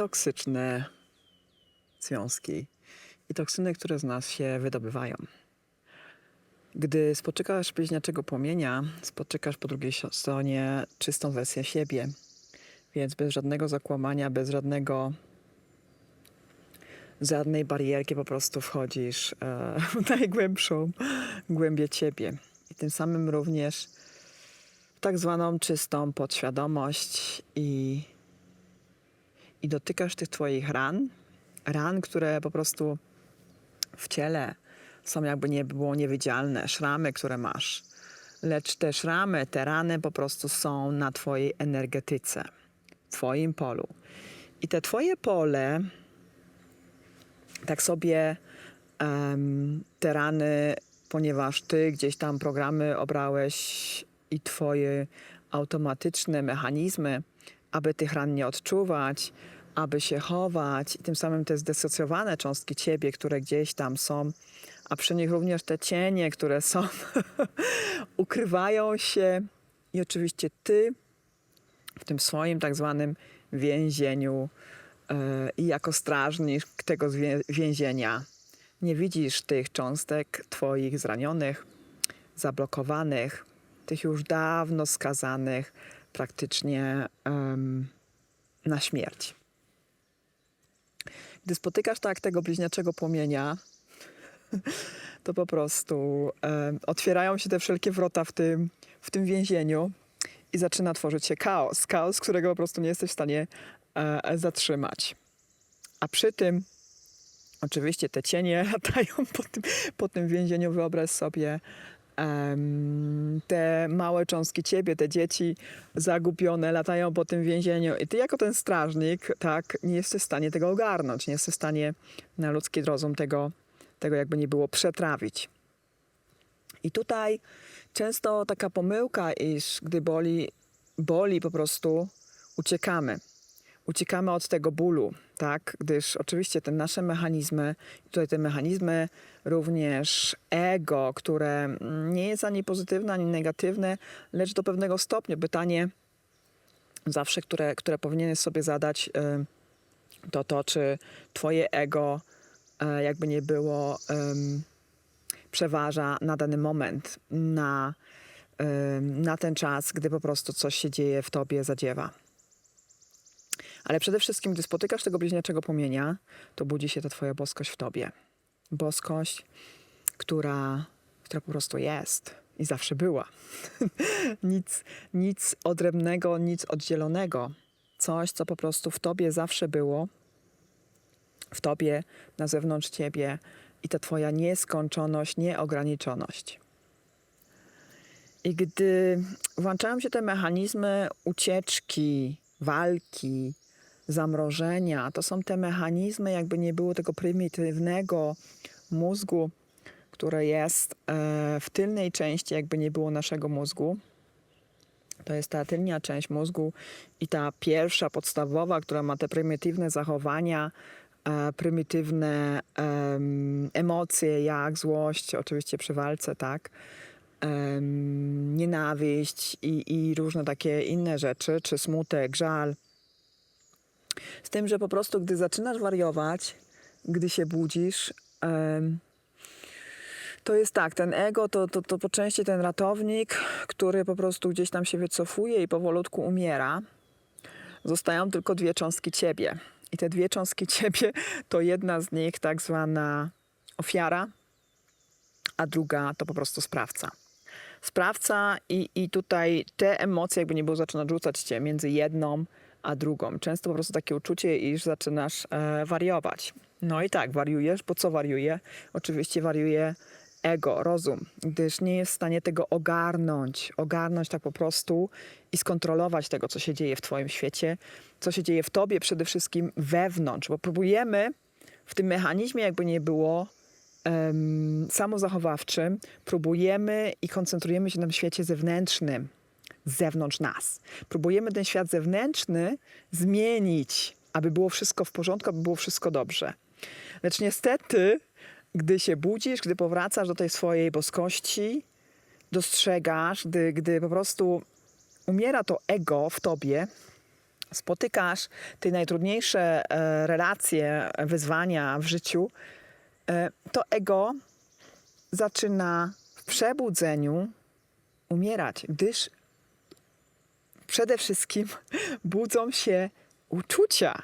toksyczne związki i toksyny, które z nas się wydobywają. Gdy spotykasz bliźniaczego płomienia, spotykasz po drugiej stronie czystą wersję siebie, więc bez żadnego zakłamania, bez żadnego żadnej barierki po prostu wchodzisz e, w najgłębszą głębię ciebie. I tym samym również w tak zwaną czystą podświadomość i, i dotykasz tych twoich ran, ran, które po prostu w ciele są jakby nie było niewidzialne, szramy, które masz. Lecz te szramy, te rany po prostu są na twojej energetyce, w twoim polu. I te twoje pole tak sobie em, te rany, ponieważ ty gdzieś tam programy obrałeś i twoje automatyczne mechanizmy, aby tych ran nie odczuwać, aby się chować, i tym samym te zdesocjowane cząstki ciebie, które gdzieś tam są, a przy nich również te cienie, które są, ukrywają się. I oczywiście ty w tym swoim tak zwanym więzieniu e, i jako strażnik tego więzienia nie widzisz tych cząstek twoich zranionych, zablokowanych, tych już dawno skazanych praktycznie em, na śmierć. Gdy spotykasz tak tego bliźniaczego płomienia, to po prostu em, otwierają się te wszelkie wrota w tym, w tym więzieniu i zaczyna tworzyć się chaos. Chaos, którego po prostu nie jesteś w stanie e, zatrzymać. A przy tym, oczywiście, te cienie latają po tym, po tym więzieniu. Wyobraź sobie te małe cząstki ciebie, te dzieci zagubione latają po tym więzieniu. I ty, jako ten strażnik, tak, nie jesteś w stanie tego ogarnąć. Nie jesteś w stanie na ludzki rozum tego, tego jakby nie było przetrawić. I tutaj często taka pomyłka, iż gdy boli, boli po prostu, uciekamy. Uciekamy od tego bólu, tak? Gdyż oczywiście te nasze mechanizmy, tutaj te mechanizmy również ego, które nie jest ani pozytywne, ani negatywne, lecz do pewnego stopnia. Pytanie zawsze, które, które powinieneś sobie zadać, y, to to, czy twoje ego, e, jakby nie było, przeważa na dany moment, na, na ten czas, gdy po prostu coś się dzieje w tobie, zadziewa. Ale przede wszystkim, gdy spotykasz tego bliźniaczego płomienia, to budzi się ta twoja boskość w tobie. Boskość, która, która po prostu jest i zawsze była. nic, nic odrębnego, nic oddzielonego. Coś, co po prostu w tobie zawsze było, w tobie, na zewnątrz ciebie i ta twoja nieskończoność, nieograniczoność. I gdy włączają się te mechanizmy ucieczki, walki, zamrożenia, to są te mechanizmy, jakby nie było tego prymitywnego mózgu, które jest e, w tylnej części, jakby nie było naszego mózgu. To jest ta tylnia część mózgu i ta pierwsza, podstawowa, która ma te prymitywne zachowania, e, prymitywne em, emocje, jak złość, oczywiście przy walce, tak, em, nienawiść i, i różne takie inne rzeczy, czy smutek, żal. Z tym, że po prostu, gdy zaczynasz wariować, gdy się budzisz, to jest tak, ten ego to, to, to po części ten ratownik, który po prostu gdzieś tam się wycofuje i powolutku umiera. Zostają tylko dwie cząstki ciebie. I te dwie cząstki ciebie to jedna z nich tak zwana ofiara, a druga to po prostu sprawca. Sprawca i, i tutaj te emocje jakby nie było zaczyna rzucać cię między jedną a drugą. Często po prostu takie uczucie, iż zaczynasz e, wariować. No i tak, wariujesz, bo co wariuje? Oczywiście wariuje ego, rozum, gdyż nie jest w stanie tego ogarnąć, ogarnąć tak po prostu i skontrolować tego, co się dzieje w Twoim świecie, co się dzieje w Tobie przede wszystkim wewnątrz, bo próbujemy w tym mechanizmie, jakby nie było, em, samozachowawczym, próbujemy i koncentrujemy się na świecie zewnętrznym, zewnątrz nas. Próbujemy ten świat zewnętrzny zmienić, aby było wszystko w porządku, aby było wszystko dobrze. Lecz niestety, gdy się budzisz, gdy powracasz do tej swojej boskości, dostrzegasz, gdy, gdy po prostu umiera to ego w tobie, spotykasz te najtrudniejsze e, relacje, wyzwania w życiu, e, to ego zaczyna w przebudzeniu umierać, gdyż przede wszystkim budzą się uczucia.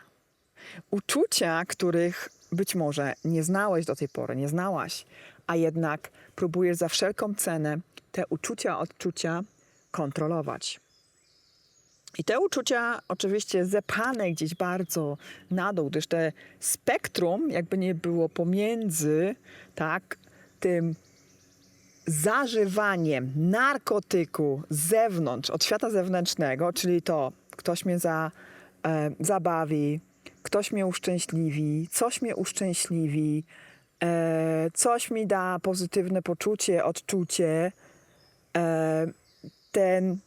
Uczucia, których być może nie znałeś do tej pory, nie znałaś, a jednak próbujesz za wszelką cenę te uczucia, odczucia kontrolować. I te uczucia oczywiście zepchane gdzieś bardzo na dół, gdyż te spektrum jakby nie było pomiędzy tak, tym zażywaniem narkotyku z zewnątrz, od świata zewnętrznego, czyli to ktoś mnie za, e, zabawi, ktoś mnie uszczęśliwi, coś mnie uszczęśliwi, e, coś mi da pozytywne poczucie, odczucie, e, ten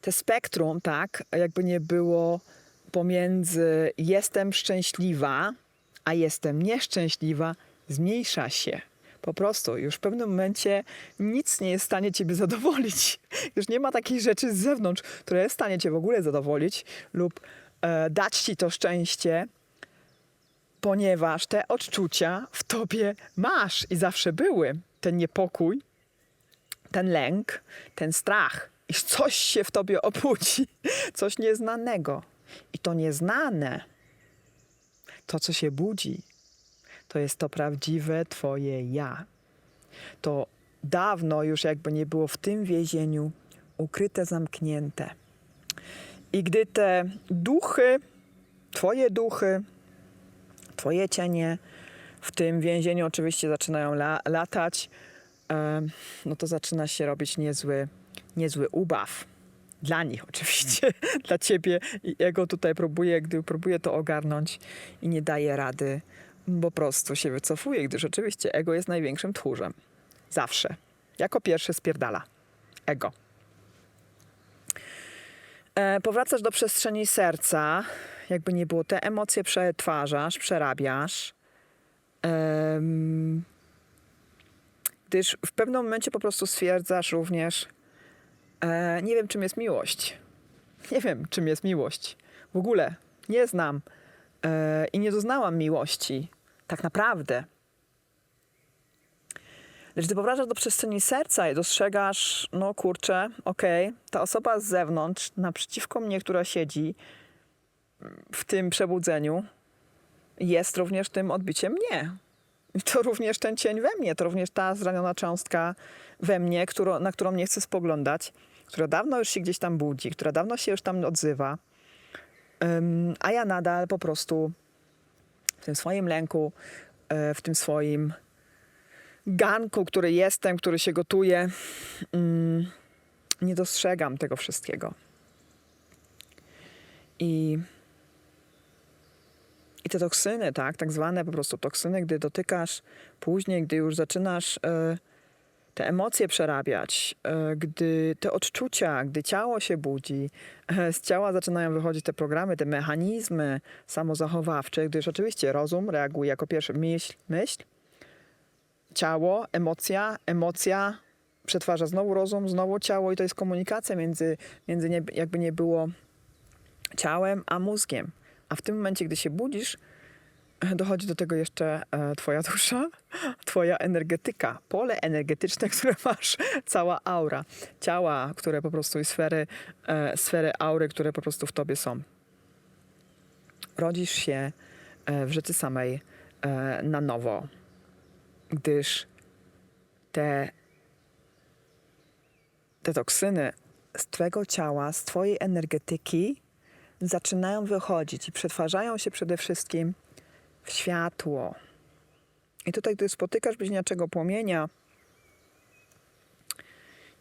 te spektrum, tak, jakby nie było pomiędzy jestem szczęśliwa, a jestem nieszczęśliwa, zmniejsza się. Po prostu już w pewnym momencie nic nie jest w stanie ciebie zadowolić. Już nie ma takiej rzeczy z zewnątrz, która jest w stanie cię w ogóle zadowolić lub e, dać ci to szczęście, ponieważ te odczucia w tobie masz i zawsze były. Ten niepokój, ten lęk, ten strach, iż coś się w tobie obudzi, coś nieznanego. I to nieznane, to co się budzi, to jest to prawdziwe Twoje ja. To dawno już jakby nie było w tym więzieniu ukryte, zamknięte. I gdy te duchy, Twoje duchy, Twoje cienie w tym więzieniu oczywiście zaczynają la, latać, em, no to zaczyna się robić niezły, niezły ubaw. Dla nich oczywiście, dla ciebie i ego tutaj próbuje, gdy próbuje to ogarnąć i nie daje rady, po prostu się wycofuje, gdyż oczywiście ego jest największym tchórzem. Zawsze. Jako pierwszy spierdala. Ego. E, powracasz do przestrzeni serca, jakby nie było, te emocje przetwarzasz, przerabiasz. Gdyż w pewnym momencie po prostu stwierdzasz również, e, nie wiem czym jest miłość. Nie wiem czym jest miłość. W ogóle nie znam e, i nie doznałam miłości. Tak naprawdę. Lecz gdy powracasz do przestrzeni serca i dostrzegasz, no kurczę, okej, ta osoba z zewnątrz, naprzeciwko mnie, która siedzi w tym przebudzeniu, jest również tym odbiciem mnie. I to również ten cień we mnie, to również ta zraniona cząstka we mnie, którą, na którą nie chcę spoglądać, która dawno już się gdzieś tam budzi, która dawno się już tam odzywa, Ym, a ja nadal po prostu w tym swoim lęku, e, w tym swoim ganku, który jestem, który się gotuje, mm, nie dostrzegam tego wszystkiego. I, I te toksyny, tak, tak zwane po prostu toksyny, gdy dotykasz później, gdy już zaczynasz e, te emocje przerabiać, e, gdy te odczucia, gdy ciało się budzi, e, z ciała zaczynają wychodzić te programy, te mechanizmy samozachowawcze, gdyż oczywiście rozum reaguje jako pierwszy myśl, myśl ciało, emocja, emocja przetwarza znowu rozum, znowu ciało i to jest komunikacja między, między nie, jakby nie było ciałem a mózgiem. A w tym momencie, gdy się budzisz, dochodzi do tego jeszcze e, twoja dusza, twoja energetyka, pole energetyczne, które masz, cała aura, ciała, które po prostu i sfery, e, sfery aury, które po prostu w tobie są. Rodzisz się e, w rzeczy samej na nowo, gdyż te, te toksyny z twojego ciała, z twojej energetyki zaczynają wychodzić i przetwarzają się przede wszystkim w światło. I tutaj, gdy spotykasz bliźniaczego płomienia,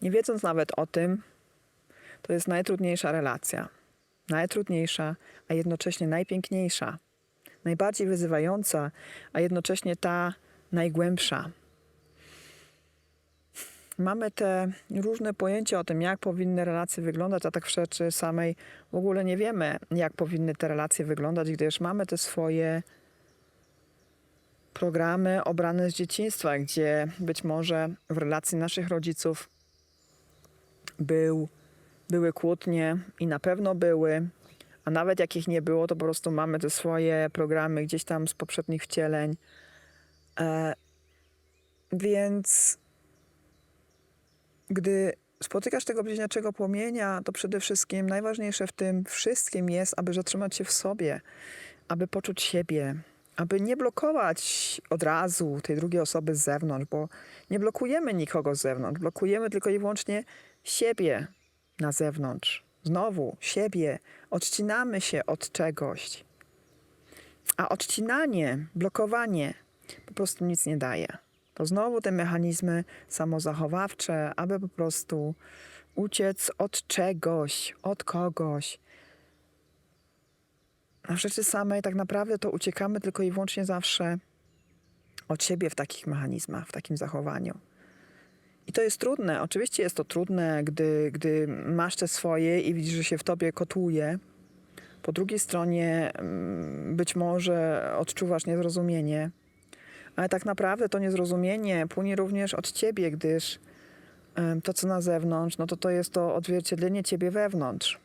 nie wiedząc nawet o tym, to jest najtrudniejsza relacja. Najtrudniejsza, a jednocześnie najpiękniejsza. Najbardziej wyzywająca, a jednocześnie ta najgłębsza. Mamy te różne pojęcia o tym, jak powinny relacje wyglądać, a tak w rzeczy samej w ogóle nie wiemy, jak powinny te relacje wyglądać, gdyż mamy te swoje programy obrane z dzieciństwa, gdzie być może w relacji naszych rodziców był były kłótnie i na pewno były, a nawet jak ich nie było, to po prostu mamy te swoje programy gdzieś tam z poprzednich wcieleń. E, więc gdy spotykasz tego bliźniaczego płomienia, to przede wszystkim najważniejsze w tym wszystkim jest, aby zatrzymać się w sobie, aby poczuć siebie, aby nie blokować od razu tej drugiej osoby z zewnątrz, bo nie blokujemy nikogo z zewnątrz, blokujemy tylko i wyłącznie siebie na zewnątrz. Znowu siebie, odcinamy się od czegoś. A odcinanie, blokowanie po prostu nic nie daje. To znowu te mechanizmy samozachowawcze, aby po prostu uciec od czegoś, od kogoś. A w rzeczy samej tak naprawdę to uciekamy tylko i wyłącznie zawsze od siebie w takich mechanizmach, w takim zachowaniu. I to jest trudne. Oczywiście jest to trudne, gdy, gdy masz te swoje i widzisz, że się w tobie kotłuje. Po drugiej stronie mm, być może odczuwasz niezrozumienie, ale tak naprawdę to niezrozumienie płynie również od ciebie, gdyż to, co na zewnątrz, no to to jest to odzwierciedlenie ciebie wewnątrz.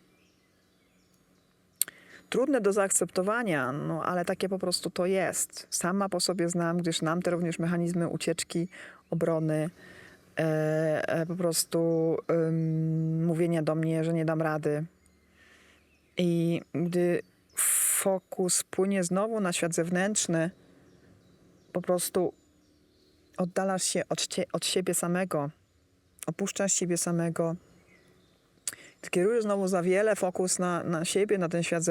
Trudne do zaakceptowania, no ale takie po prostu to jest. Sama po sobie znam, gdyż znam te również mechanizmy ucieczki, obrony, e, e, po prostu em, mówienia do mnie, że nie dam rady. I gdy fokus płynie znowu na świat zewnętrzny, po prostu oddalasz się od, od siebie samego, opuszczasz siebie samego. Kierujesz znowu za wiele fokus na, na siebie, na ten świat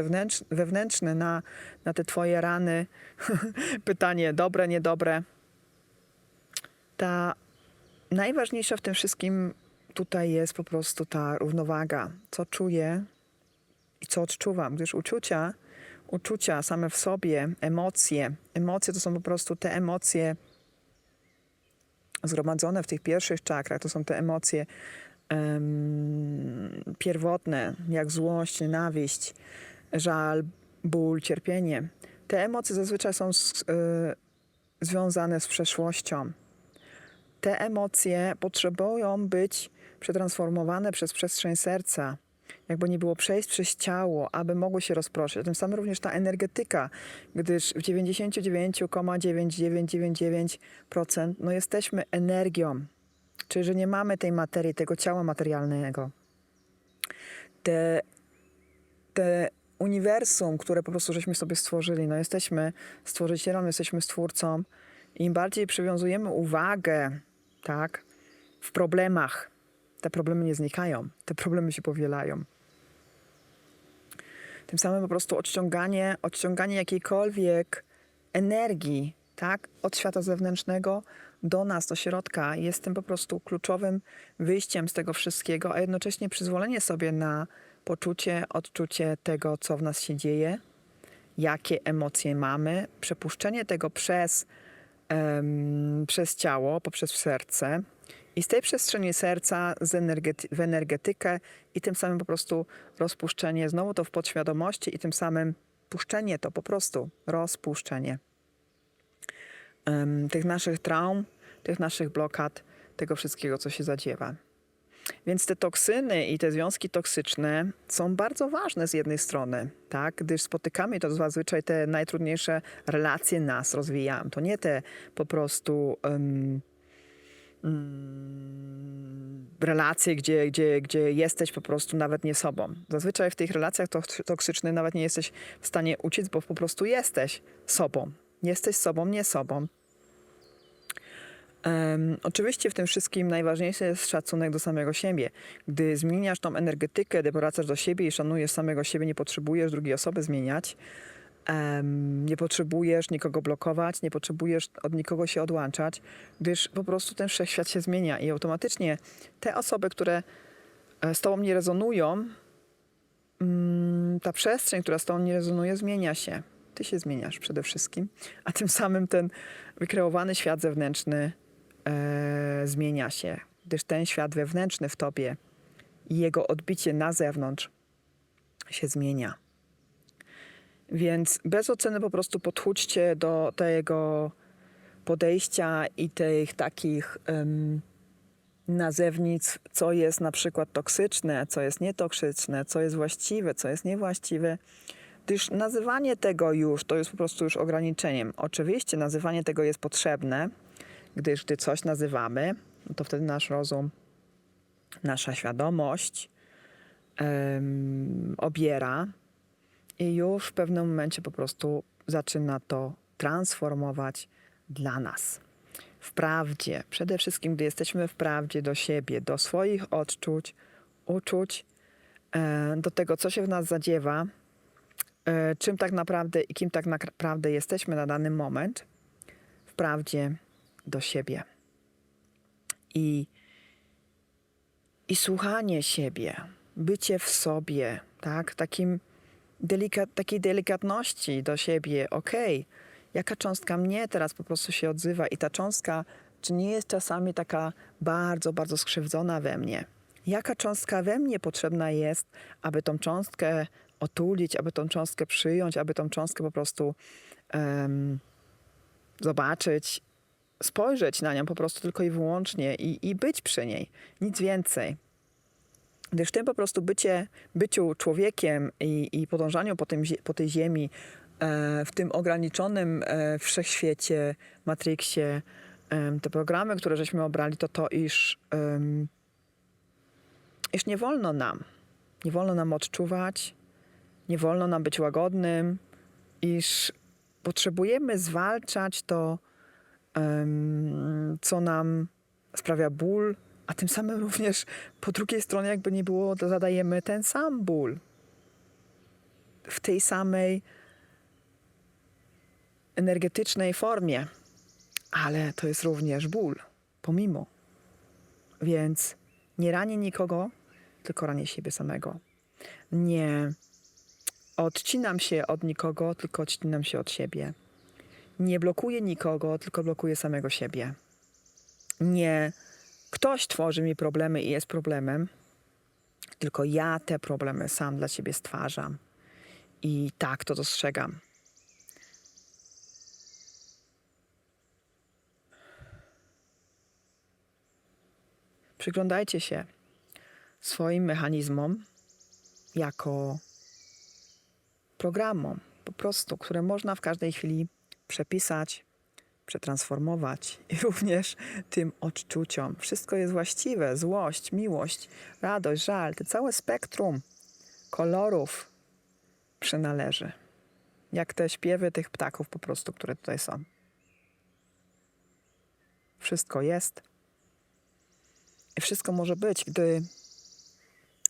wewnętrzny, na, na te twoje rany. Pytanie dobre, niedobre. Ta najważniejsza w tym wszystkim tutaj jest po prostu ta równowaga. Co czuję i co odczuwam, gdyż uczucia uczucia same w sobie, emocje. Emocje to są po prostu te emocje zgromadzone w tych pierwszych czakrach. To są te emocje em, pierwotne, jak złość, nienawiść, żal, ból, cierpienie. Te emocje zazwyczaj są z, y, związane z przeszłością. Te emocje potrzebują być przetransformowane przez przestrzeń serca jakby nie było przejść przez ciało, aby mogło się rozproszyć. Tym samym również ta energetyka, gdyż w 99,9999% no jesteśmy energią, czyli że nie mamy tej materii, tego ciała materialnego. Te, te uniwersum, które po prostu żeśmy sobie stworzyli, no jesteśmy stworzycielem, jesteśmy stwórcą. Im bardziej przywiązujemy uwagę, tak, w problemach, te problemy nie znikają, te problemy się powielają. Tym samym po prostu odciąganie, odciąganie jakiejkolwiek energii, tak, od świata zewnętrznego do nas, do środka, jest tym po prostu kluczowym wyjściem z tego wszystkiego, a jednocześnie przyzwolenie sobie na poczucie, odczucie tego, co w nas się dzieje, jakie emocje mamy, przepuszczenie tego przez, em, przez ciało, poprzez serce, i z tej przestrzeni serca z energety- w energetykę i tym samym po prostu rozpuszczenie, znowu to w podświadomości i tym samym puszczenie to po prostu, rozpuszczenie tych naszych traum, tych naszych blokad, tego wszystkiego, co się zadziewa. Więc te toksyny i te związki toksyczne są bardzo ważne z jednej strony, tak? gdyż spotykamy to zazwyczaj te najtrudniejsze relacje nas rozwijają. To nie te po prostu em, mm, relacje, gdzie, gdzie, gdzie jesteś po prostu nawet nie sobą. Zazwyczaj w tych relacjach toks- toksycznych nawet nie jesteś w stanie uciec, bo po prostu jesteś sobą. Jesteś sobą, nie sobą. Em, oczywiście w tym wszystkim najważniejszy jest szacunek do samego siebie. Gdy zmieniasz tą energetykę, gdy wracasz do siebie i szanujesz samego siebie, nie potrzebujesz drugiej osoby zmieniać, em, nie potrzebujesz nikogo blokować, nie potrzebujesz od nikogo się odłączać, gdyż po prostu ten wszechświat się zmienia i automatycznie te osoby, które e, z tobą nie rezonują, mm, ta przestrzeń, która z tobą nie rezonuje, zmienia się. Ty się zmieniasz przede wszystkim, a tym samym ten wykreowany świat zewnętrzny e, zmienia się, gdyż ten świat wewnętrzny w tobie i jego odbicie na zewnątrz się zmienia. Więc bez oceny po prostu podchódźcie do tego podejścia i tych takich em, nazewnic, co jest na przykład toksyczne, co jest nietoksyczne, co jest właściwe, co jest niewłaściwe. Gdyż nazywanie tego już to jest po prostu już ograniczeniem. Oczywiście nazywanie tego jest potrzebne, gdyż gdy coś nazywamy, no to wtedy nasz rozum, nasza świadomość em, obiera i już w pewnym momencie po prostu zaczyna to transformować dla nas. W prawdzie, przede wszystkim, gdy jesteśmy w prawdzie do siebie, do swoich odczuć, uczuć, e, do tego, co się w nas zadziewa, e, czym tak naprawdę i kim tak naprawdę jesteśmy na dany moment, wprawdzie do siebie. I, i słuchanie siebie, bycie w sobie, tak, takim delika- takiej delikatności do siebie, okej, jaka cząstka mnie teraz po prostu się odzywa i ta cząstka, czy nie jest czasami taka bardzo, bardzo skrzywdzona we mnie? Jaka cząstka we mnie potrzebna jest, aby tą cząstkę otulić, aby tą cząstkę przyjąć, aby tą cząstkę po prostu em, zobaczyć, spojrzeć na nią po prostu tylko i wyłącznie i, i być przy niej, nic więcej. Gdyż w tym po prostu bycie, byciu człowiekiem i, i podążaniu po, tym, po tej ziemi, e, w tym ograniczonym e, wszechświecie, Matrixie, em, te programy, które żeśmy obrali, to to, iż, em, iż nie wolno nam, nie wolno nam odczuwać, nie wolno nam być łagodnym, iż potrzebujemy zwalczać to, co nam sprawia ból, a tym samym również po drugiej stronie, jakby nie było, zadajemy ten sam ból. W tej samej energetycznej formie, ale to jest również ból, pomimo. Więc nie ranię nikogo, tylko ranię siebie samego. Nie odcinam się od nikogo, tylko odcinam się od siebie. Nie blokuję nikogo, tylko blokuję samego siebie. Nie ktoś tworzy mi problemy i jest problemem, tylko ja te problemy sam dla siebie stwarzam. I tak to dostrzegam. Przyglądajcie się swoim mechanizmom jako programom, po prostu, które można w każdej chwili przepisać, przetransformować i również tym odczuciom. Wszystko jest właściwe: złość, miłość, radość, żal, to całe spektrum kolorów przynależy. Jak te śpiewy tych ptaków, po prostu, które tutaj są. Wszystko jest i wszystko może być, gdy,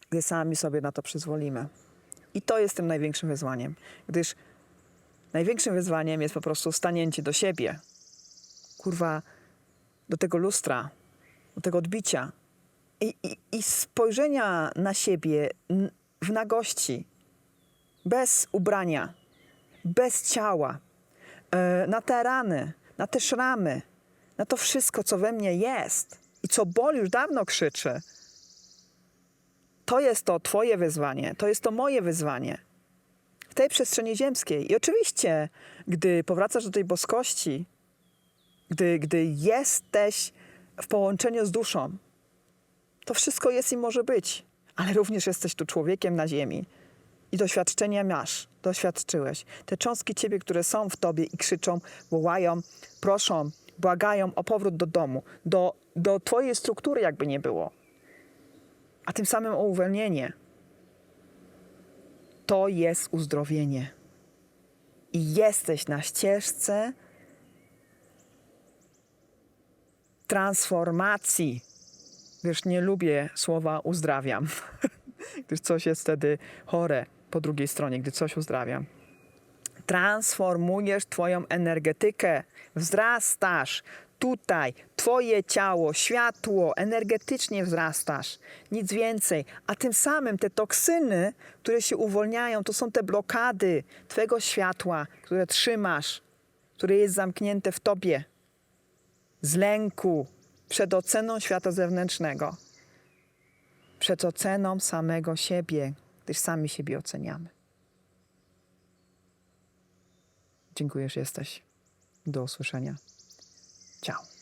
gdy sami sobie na to przyzwolimy. I to jest tym największym wyzwaniem, gdyż największym wyzwaniem jest po prostu stanięcie do siebie, kurwa, do tego lustra, do tego odbicia. I, i, i spojrzenia na siebie w nagości, bez ubrania, bez ciała, e, na te rany, na te szramy, na to wszystko, co we mnie jest. I co boli już dawno krzyczy. To jest to Twoje wyzwanie, to jest to moje wyzwanie tej przestrzeni ziemskiej. I oczywiście, gdy powracasz do tej boskości, gdy, gdy jesteś w połączeniu z duszą, to wszystko jest i może być, ale również jesteś tu człowiekiem na ziemi. I doświadczenia masz, doświadczyłeś. Te cząstki ciebie, które są w tobie i krzyczą, wołają, proszą, błagają o powrót do domu, do, do twojej struktury, jakby nie było. A tym samym o uwolnienie. To jest uzdrowienie. I jesteś na ścieżce transformacji. Wiesz, nie lubię słowa uzdrawiam, gdyż coś jest wtedy chore po drugiej stronie, gdy coś uzdrawiam. Transformujesz Twoją energetykę, wzrastasz tutaj, Twoje ciało, światło, energetycznie wzrastasz, nic więcej. A tym samym te toksyny, które się uwolniają, to są te blokady Twojego światła, które trzymasz, które jest zamknięte w Tobie z lęku przed oceną świata zewnętrznego, przed oceną samego siebie, gdyż sami siebie oceniamy. Dziękuję, że jesteś. Do usłyszenia. Ciao.